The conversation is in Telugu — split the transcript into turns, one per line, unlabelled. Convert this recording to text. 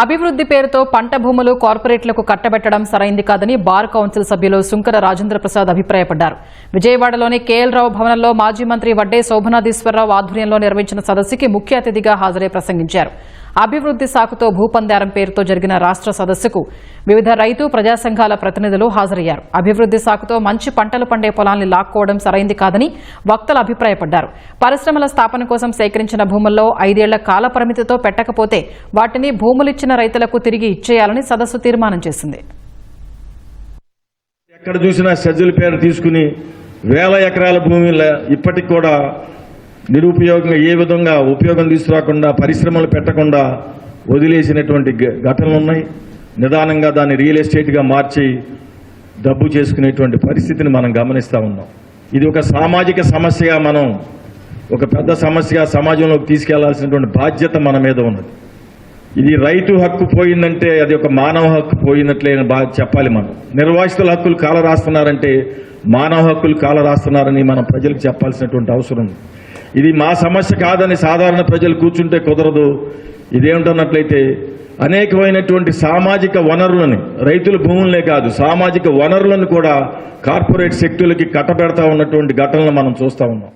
అభివృద్ది పేరుతో పంట భూములు కార్పొరేట్లకు కట్టబెట్టడం సరైంది కాదని బార్ కౌన్సిల్ సభ్యులు సుంకర రాజేంద్ర ప్రసాద్ అభిప్రాయపడ్డారు. విజయవాడలోని కేఎల్ రావు భవనంలో మాజీ మంత్రి వడ్డే శోభనాధీశ్వరరావు ఆధ్వర్యంలో నిర్వహించిన సదస్సుకి ముఖ్య అతిథిగా హాజరై ప్రసంగించారు. అభివృద్ది సాకుతో భూపందారం పేరుతో జరిగిన రాష్ట్ర సదస్సుకు వివిధ రైతు ప్రజా సంఘాల ప్రతినిధులు హాజరయ్యారు. అభివృద్ది సాకుతో మంచి పంటలు పండే పొలాల్ని లాక్కోవడం సరైంది కాదని వక్తలు అభిప్రాయపడ్డారు. పరిశ్రమల స్థాపన కోసం సేకరించిన భూముల్లో ఐదేళ్ళ కాల పరిమితితో పెట్టకపోతే వాటిని భూములిచ్చిన రైతులకు తిరిగి ఇచ్చేయాలని సదస్సు తీర్మానం చేసింది.
ఎక్కడ చూసినా సజ్జల పేరు తీసుకుని వేల ఎకరాల భూమి ఇప్పటికి కూడా నిరుపయోగంగా ఏ విధంగా ఉపయోగం తీసుకురాకుండా పరిశ్రమలు పెట్టకుండా వదిలేసినటువంటి ఘటనలు ఉన్నాయి. నిదానంగా దాన్ని రియల్ ఎస్టేట్గా మార్చి డబ్బు చేసుకునేటువంటి పరిస్థితిని మనం గమనిస్తూ ఉన్నాం. ఇది ఒక సామాజిక సమస్యగా మనం ఒక పెద్ద సమస్యగా సమాజంలోకి తీసుకెళ్ళాల్సినటువంటి బాధ్యత మన మీద ఉన్నది. ఇది రైతు హక్కు పోయిందంటే అది ఒక మానవ హక్కు పోయినట్లే చెప్పాలి మనం. నిర్వాసితుల హక్కులు కాల రాస్తున్నారంటే మానవ హక్కులు కాల రాస్తున్నారని మనం ప్రజలకు చెప్పాల్సినటువంటి అవసరం ఉంది. ఇది మా సమస్య కాదని సాధారణ ప్రజలు కూర్చుంటే కుదరదు. ఇదేమిటన్నట్లయితే అనేకమైనటువంటి సామాజిక వనరులని రైతుల భూములనే కాదు సామాజిక వనరులను కూడా కార్పొరేట్ శక్తులకి కట్టబెడతా ఉన్నటువంటి ఘటనలు మనం చూస్తా ఉన్నాం.